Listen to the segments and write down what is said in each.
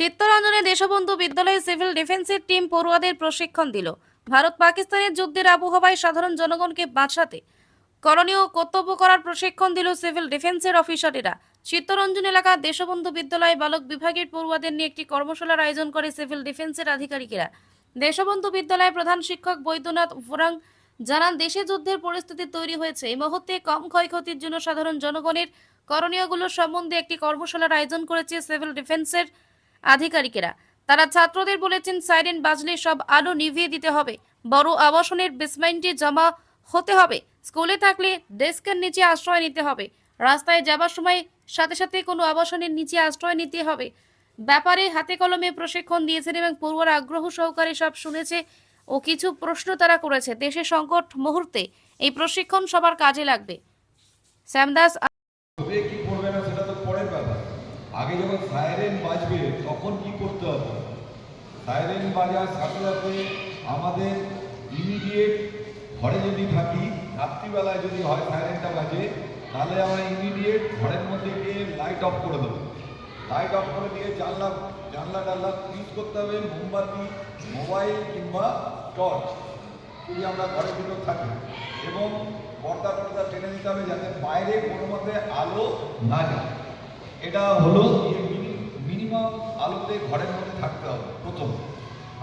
চিত্তরঞ্জনে দেশবন্ধু বিদ্যালয়ে সিভিল ডিফেন্সের টিম পড়ুয়াদের প্রশিক্ষণ দিল। ভারত পাকিস্তানের যুদ্ধের আবহাওয়ায় সাধারণ জনগণকে বাঁচাতে করণীয় কর্তব্য করার প্রশিক্ষণ দিল সিভিল ডিফেন্সের অফিসারেরা। চিত্তরঞ্জন এলাকার দেশবন্ধু বিদ্যালয় বালক বিভাগের পড়ুয়াদের নিয়ে একটি কর্মশালার আয়োজন করে সিভিল ডিফেন্সের আধিকারিকেরা। দেশবন্ধু বিদ্যালয়ের প্রধান শিক্ষক বৈদ্যনাথ ফোরাং জানান, দেশে যুদ্ধের পরিস্থিতি তৈরি হয়েছে। এই মুহূর্তে কম ক্ষয়ক্ষতির জন্য সাধারণ জনগণের করণীয়গুলো সম্বন্ধে একটি কর্মশালার আয়োজন করেছে সিভিল ডিফেন্সের আধিকারিকেরা। তারা ছাত্রদের বলেছেন, সাইরেন বাজলে সব আলো নিভিয়ে দিতে হবে। বড় আবাসনের বেসমেন্টে জমা হতে হবে। স্কুলে থাকলে ডেস্কের নিচে আশ্রয় নিতে হবে। রাস্তায় যাবার সময় সাথে সাথে কোনো আবাসনের নিচে আশ্রয় নিতে হবে। ব্যাপারে হাতে কলমে প্রশিক্ষণ দিয়েছেন এবং পড়ুয়ারা আগ্রহ সহকারে সব শুনেছে ও কিছু প্রশ্ন তারা করেছে। দেশে সংকট মুহূর্তে এই প্রশিক্ষণ সবার কাজে লাগবে। শ্যামদাস আগে যখন সাইরেন বাজবে তখন কি করতে হবে? সাইরেন বাজার সাথে সাথে আমাদের ইমিডিয়েট ঘরে যদি থাকি, রাত্রিবেলায় যদি হয় সাইরেনটা বাজে, তাহলে আমরা ইমিডিয়েট ঘরের মধ্যে গিয়ে লাইট অফ করে দেবো। লাইট অফ করে দিয়ে জানলা জানলা টানলা ইউজ করতে হবে, মোমবাতি মোবাইল কিংবা টর্চ যদি আমরা ঘরের ভিতর থাকি। এবং পর্দা টর্দা টেনে দিতে হবে যাতে বাইরে কোনো মতে আলো না যায়। এটা হলো মিনিমাম আলোতে ঘরের মধ্যে থাকতে হবে, প্রথম।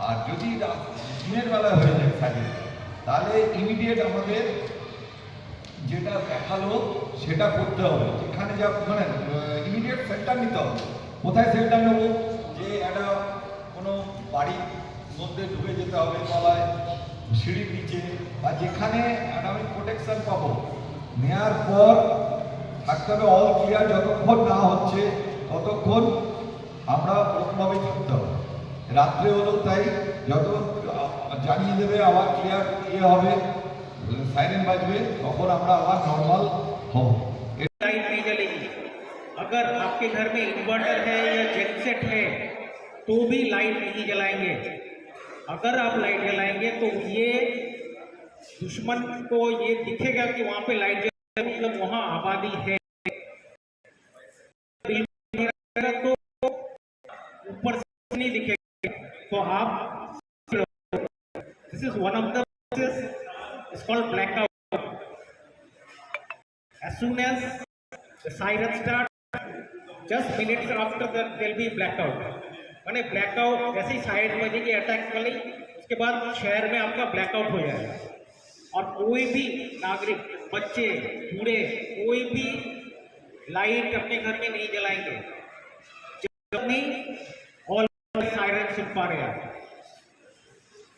আর যদি দিনের বেলা হয়ে যায় থাকে তাহলে ইমিডিয়েট আমাদের যেটা দেখাল সেটা করতে হবে। যেখানে যা মানে ইমিডিয়েট সেন্টার নিতে হবে। কোথায় সেন্টার নেব? যে একটা কোনো বাড়ির মধ্যে ঢুকে যেতে হবে তলায়, সিঁড়ির নিচে, বা যেখানে আমি প্রোটেকশন পাবো। নেওয়ার পর থাকতে হবে অল ক্লিয়ার যতক্ষণ না হচ্ছে, ততক্ষণ আমরা ওরকমভাবেই থাকতে হবে রাত্রে হলেও তাই যত জানিয়ে দেবে আবার ক্লিয়ার ইয়ে হবে সাইরেন বাজবে তখন আমরা আবার নর্মাল হব लाइट नहीं जलेगी अगर आपके घर में इन्वर्टर है या जेनसेट है तो भी लाइट नहीं जलाएंगे अगर आप लाइट जलाएंगे तो ये दुश्मन को ये दिखेगा कि वहां पे लाइट जल रही है, मतलब वहां आबादी है दिखेगा तो आप this is one of the it's called blackout as soon as the siren start, just minutes after that there will be blackout. मैंने blackout, जैसे ही साइड बजेगी अटैक वाली, उसके बाद शहर में आपका blackout हो जाएगा। और कोई भी नागरिक, बच्चे, बूढ़े, कोई भी लाइट अपने घर में नहीं जलाएँगे। जब नहीं रख पा रहे हैं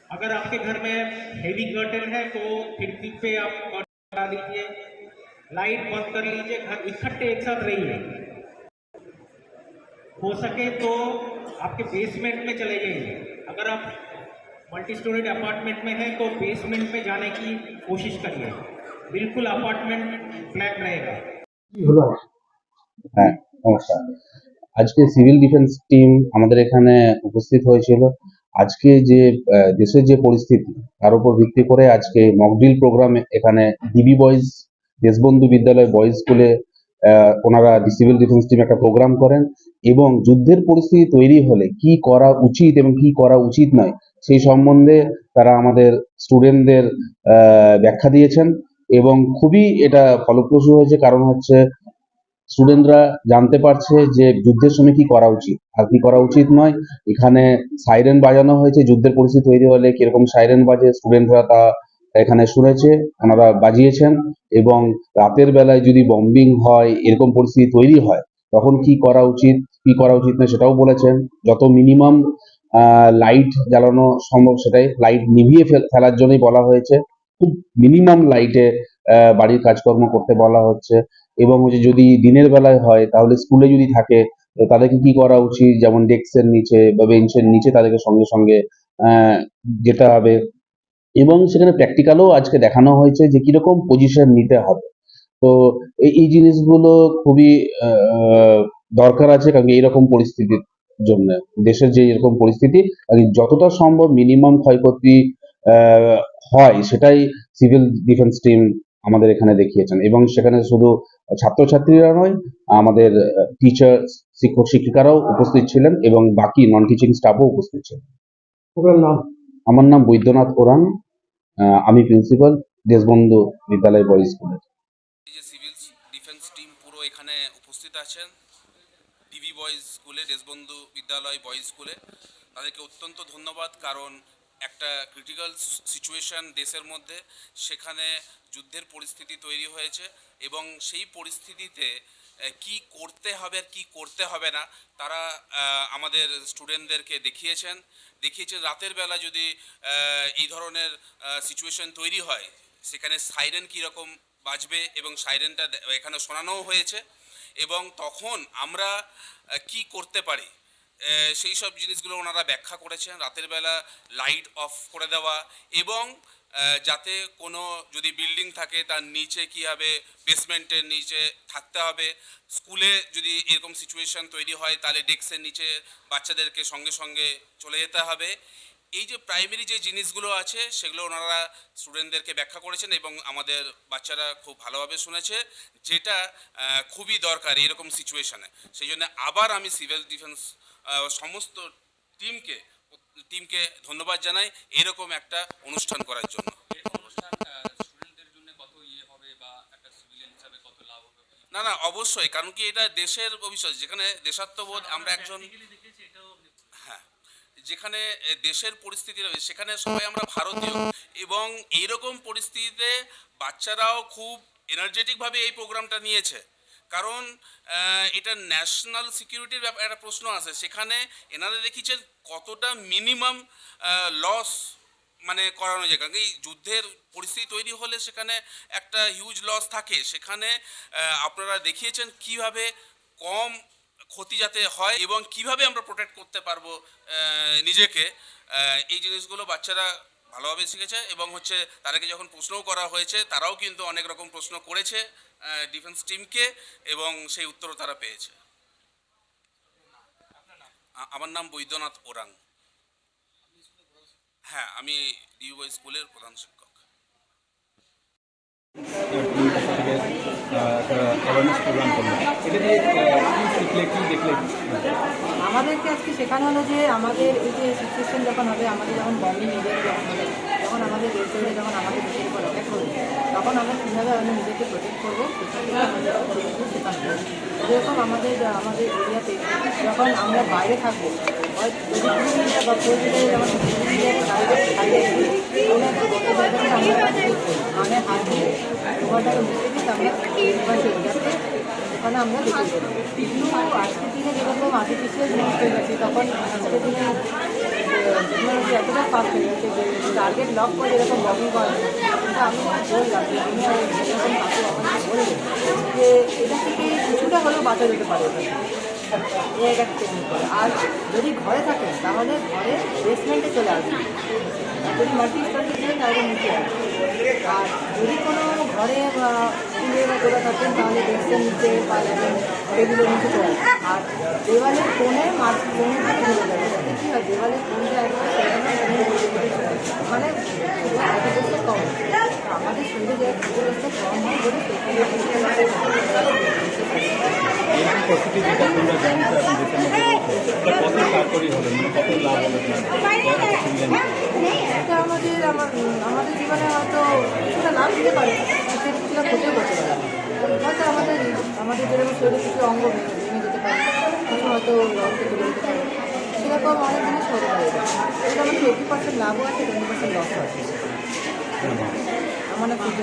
अगर आपके घर में हेवी कर्टन है तो खिड़की पे आप लगा दीजिए लाइट बंद कर लीजिए घर इकट्ठे एक साथ रहिए। हो सके तो आपके बेसमेंट में चले जाइए। अगर आप मल्टी स्टोरेड अपार्टमेंट में हैं तो बेसमेंट में जाने की कोशिश करिए। बिल्कुल अपार्टमेंट फ्लैट रहेगा। हाँ, नमस्कार। আজকে সিভিল ডিফেন্স টিম আমাদের এখানে উপস্থিত হয়েছিল। আজকে যে দেশের যে পরিস্থিতি, তার উপর ভিত্তি করে আজকে মকড্রিল প্রোগ্রাম এখানে DB boys Deshbandhu Vidyalaya boys স্কুলে ওনারা সিভিল ডিফেন্স টিম একটা প্রোগ্রাম করেন এবং যুদ্ধের পরিস্থিতি তৈরি হলে কি করা উচিত এবং কি করা উচিত নয়, সেই সম্বন্ধে তারা আমাদের স্টুডেন্টদের ব্যাখ্যা দিয়েছেন এবং খুবই এটা ফলপ্রসূ হয়েছে। কারণ হচ্ছে স্টুডেন্টরা জানতে পারছে যে যুদ্ধের সময় কি করা উচিত, আর কি করা উচিত নয়। এখানে সাইরেন বাজানো হয়েছে, যুদ্ধের পরিস্থিতি তৈরি হলে কীরকম সাইরেন বাজে স্টুডেন্টরা তা এখানে শুনেছে, ওনারা বাজিয়েছেন, এবং রাতের বেলায় যদি বম্বিং হয়, এরকম পরিস্থিতি তৈরি হয়, তখন কি করা উচিত, কি করা উচিত নয় সেটাও বলেছেন। যত মিনিমাম লাইট জ্বালানো সম্ভব সেটাই লাইট নিভিয়ে ফেল- ফেলার জন্যই বলা হয়েছে। খুব মিনিমাম লাইটে বাড়ির কাজকর্ম করতে বলা হচ্ছে। এবং হচ্ছে যদি দিনের বেলায় হয়, তাহলে স্কুলে যদি থাকে তাদেরকে কি করা উচিত? যেমন ডেস্কের নিচে বা বেঞ্চের নিচে তাদেরকে সঙ্গে সঙ্গে যেতে হবে। এবং সেখানে প্র্যাকটিক্যালও আজকে দেখানো হয়েছে যে কীরকম পজিশন নিতে হবে। তো এই জিনিসগুলো খুবই দরকার আছে কারণ এইরকম পরিস্থিতির জন্য। দেশের যে এরকম পরিস্থিতি যতটা সম্ভব মিনিমাম ক্ষয়ক্ষতি হয়, সেটাই সিভিল ডিফেন্স টিম আমাদের এখানে দেখিয়েছেন। এবং সেখানে শুধু ছাত্রছাত্রীরা নয় আমাদের টিচার শিক্ষক শিক্ষিকারাও উপস্থিত ছিলেন এবং বাকি নন টিচিং স্টাফও উপস্থিত ছিলেন। আমার নাম বৈদ্যনাথ ওরান আহ, আমি প্রিন্সিপাল দেশবন্ধু বিদ্যালয় বয়েজ স্কুলের এই যে সিভিল ডিফেন্স টিম পুরো এখানে উপস্থিত আছেন ডিবি বয়েজ স্কুলে দেশবন্ধু বিদ্যালয় বয়েজ স্কুলে তাদেরকে অত্যন্ত ধন্যবাদ কারণ একটা ক্রিটিক্যাল সিচুয়েশন দেশের মধ্যে, সেখানে যুদ্ধের পরিস্থিতি তৈরি হয়েছে এবং সেই পরিস্থিতিতে কি করতে হবে আর কি করতে হবে না, তারা আমাদের স্টুডেন্টদেরকে দেখিয়েছেন। দেখিয়েছেন রাতের বেলা যদি এই ধরনের সিচুয়েশন তৈরি হয়, সেখানে সাইরেন কীরকম বাজবে এবং সাইরেনটা এখানে শোনানোও হয়েছে এবং তখন আমরা কি করতে পারি? সেই সব জিনিসগুলো ওনারা ব্যাখ্যা করেছেন। রাতের বেলা লাইট অফ করে দেওয়া এবং যাতে কোনো যদি বিল্ডিং থাকে তার নিচে কী হবে বেসমেন্টের নিচে থাকতে হবে। স্কুলে যদি এরকম সিচুয়েশন তৈরি হয় তাহলে ডেস্কের নিচে বাচ্চাদেরকে সঙ্গে সঙ্গে চলে যেতে হবে। এই যে প্রাইমারি যে জিনিসগুলো আছে সেগুলো ওনারা স্টুডেন্টদেরকে ব্যাখ্যা করেছেন এবং আমাদের বাচ্চারা খুব ভালোভাবে শুনেছে যেটা খুবই দরকার এরকম সিচুয়েশানে সেই জন্য আবার আমি সিভিল ডিফেন্স সমস্ত টিমকে টিমকে ধন্যবাদ জানাই এরকম একটা অনুষ্ঠান করার জন্য। না না অবশ্যই কারণ কি এটা দেশের ভবিষ্যৎ যেখানে দেশাত্মবোধ আমরা একজন যেখানে দেশের পরিস্থিতি রয়েছে, সেখানে সবাই আমরা ভারতীয়। এবং এইরকম পরিস্থিতিতে বাচ্চারাও খুব এনার্জেটিকভাবে এই প্রোগ্রামটা নিয়েছে। কারণ এটা ন্যাশনাল সিকিউরিটির ব্যাপার, একটা প্রশ্ন আছে। সেখানে এনারা দেখিয়েছেন কতটা মিনিমাম লস মানে করানো যায়। কারণ এই যুদ্ধের পরিস্থিতি তৈরি হলে সেখানে একটা হিউজ লস থাকে। সেখানে আপনারা দেখিয়েছেন কীভাবে কম ক্ষতি যাতে হয় এবং কীভাবে আমরা প্রোটেক্ট করতে পারব নিজেকে এই জিনিসগুলো বাচ্চারা ভালোভাবে শিখেছে এবং হচ্ছে তাদেরকে যখন প্রশ্নও করা হয়েছে, তারাও কিন্তু অনেক রকম প্রশ্ন করেছে ডিফেন্স টিমকে এবং সেই উত্তরও তারা পেয়েছে। আমার নাম বৈদ্যনাথ ওরাং। হ্যাঁ আমি ডিউবই স্কুলের প্রধান শিক্ষক। আমাদেরকে আজকে শেখানো হলো যে আমাদের এই যে সিচুয়েশন যখন হবে, আমাদের যখন বম্বিং নিজের যখন হবে তখন আমাদের দেশ থেকে যখন আমাদের দেশের উপর অ্যাটাক করবে, তখন আমরা কীভাবে আমরা নিজেকে প্রোটেক্ট করব যেরকম আমাদের আমাদের এরিয়াতে, যখন আমরা বাইরে থাকব, হয় যদি কিলোমিটার বা ফোর মিটারে কিলোমিটারের বাইরে বাইরে মানে হাত দিয়ে ওখানটাকে মুখে দিয়ে আমরা ওখানে আমরা দেখতে কিন্তু আজকের দিনে যেরকম আর্টিফিশিয়াল জিনিস হয়ে গেছে, তখন আজকের দিনে টেকনোলজি এতটা ফাস্ট হয়ে গেছে যে টার্গেট লক করে যেরকম লগিং করা কিন্তু আমি বললাম যে আমি কাকু আমাকে বললেন যে এটা থেকে কিছুটা হলেও বাঁচা যেতে পারে টেকনিক আর যদি ঘরে থাকেন, তাহলে ঘরে বেসমেন্টে চলে আসবেন। যদি মাল্টি স্ট্রাকচার দেন তাহলে নিচে আর যদি কোনো ঘরে বা স্কুলে বা কোথাও থাকেন তাহলে ডেস্কের নিচে বা টেবিলের নিচে আর দেওয়ালের কোণে মাঠ কোণে চলে যাবে। যাতে কি হয়? দেওয়ালের কোণটা। মানে কম। আমাদের শরীরে যে কম হয় বলে সেখানে কত কার্যকরী হবে মানে কত লাভ এটা আমাদের আমার, আমাদের জীবনে হয়তো কিছুটা না দিতে পারে কিছুটা ক্ষতিও করতে পারে। হয়তো আমাদের আমাদের যেরকম শরীরে কিছু অঙ্গ ভেঙে যেতে পারে, হয়তো রক্ত চলে যেতে পারে, সেরকম অনেক জিনিস হতে পারে। এটা আমাদের এইটি পার্সেন্ট লাভও আছে টোয়েন্টি পার্সেন্ট লসও আছে আমার খুব